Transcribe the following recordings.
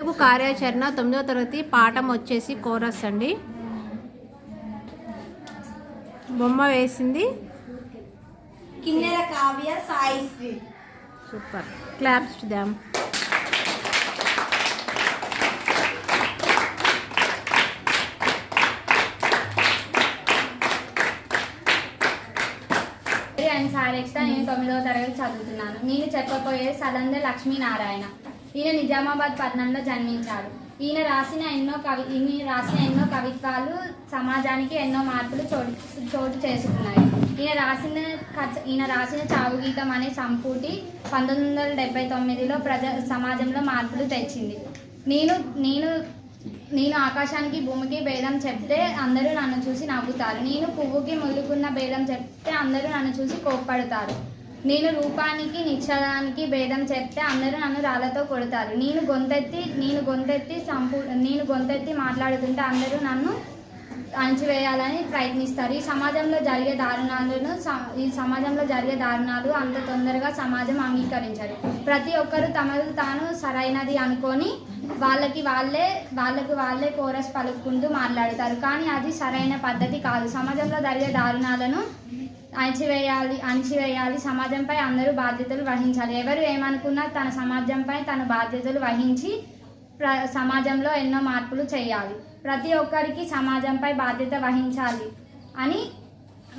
తెలుగు కార్యాచరణ తొమ్మిదో తరగతి పాఠం వచ్చేసి కోరస్ అండి. బొమ్మ వేసింది. Kinnera Kavya Saisri super. Claps to them and సారెక్స్ట నేను తొమ్మిదవ తరగతి చదువుతున్నాను. నేను చెప్పబోయే సలంద లక్ష్మీనారాయణ. ఈయన నిజామాబాద్ పట్టణంలో జన్మించాడు. ఈయన రాసిన ఎన్నో కవి ఈయన రాసిన ఎన్నో కవిత్వాలు సమాజానికి ఎన్నో మార్పులు చోటు చోటు చేసుకున్నాయి. ఈయన రాసిన ఈయన రాసిన చావు గీతం అనే సంపుటి పంతొమ్మిది వందల డెబ్బై తొమ్మిదిలో ప్రజ సమాజంలో మార్పులు తెచ్చింది. నేను నేను నేను ఆకాశానికి భూమికి భేదం చెప్తే అందరూ నన్ను చూసి నవ్వుతారు. నేను పువ్వుకి ముళ్ళుకున్న భేదం చెప్తే అందరూ నన్ను చూసి కోప్పడతారు. నేను రూపానికి నిశ్చలానికి భేదం చెప్తే అందరూ నన్ను రాళ్ళతో కొడతారు. నేను గొంతెత్తి నేను గొంతెత్తి సంపూ నేను గొంతెత్తి మాట్లాడుతుంటే అందరూ నన్ను అణచివేయాలని ప్రయత్నిస్తారు. ఈ సమాజంలో జరిగే దారుణాలను స- ఈ సమాజంలో జరిగే దారుణాలు అంత తొందరగా సమాజం అంగీకరించరు ప్రతి ఒక్కరూ తమకు తాను సరైనది అనుకొని వాళ్ళకి వాళ్ళే వాళ్ళకి వాళ్ళే కోరస్ పలుకుంటూ మాట్లాడతారు. కానీ అది సరైన పద్ధతి కాదు. సమాజంలో జరిగే దారుణాలను అణచివేయాలి అణచివేయాలి. సమాజంపై అందరూ బాధ్యతలు వహించాలి. ఎవరు ఏమనుకున్నా తన సమాజంపై తన బాధ్యతలు వహించి ప్ర సమాజంలో ఎన్నో మార్పులు చేయాలి. ప్రతి ఒక్కరికి సమాజంపై బాధ్యత వహించాలి అని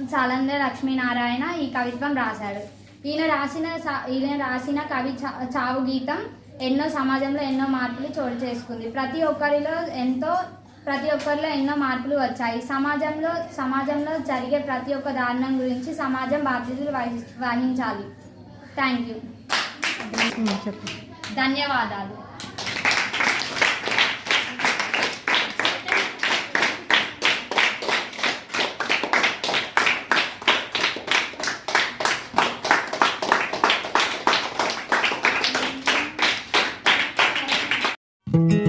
సలంద లక్ష్మీనారాయణ ఈ కవిత్వం రాశాడు. ఈయన రాసిన ఈయన రాసిన కవి చా- చావు గీతం ఎన్నో సమాజంలో ఎన్నో మార్పులు చోటు చేసుకుంది. ప్రతి ఒక్కరిలో ఎంతో ప్రతి ఒక్కరిలో ఎన్నో మార్పులు వచ్చాయి. సమాజంలో సమాజంలో జరిగే ప్రతి ఒక్క దారుణం గురించి సమాజం బాధ్యతలు వహి వహించాలి. Thank you. ధన్యవాదాలు. Mm-hmm.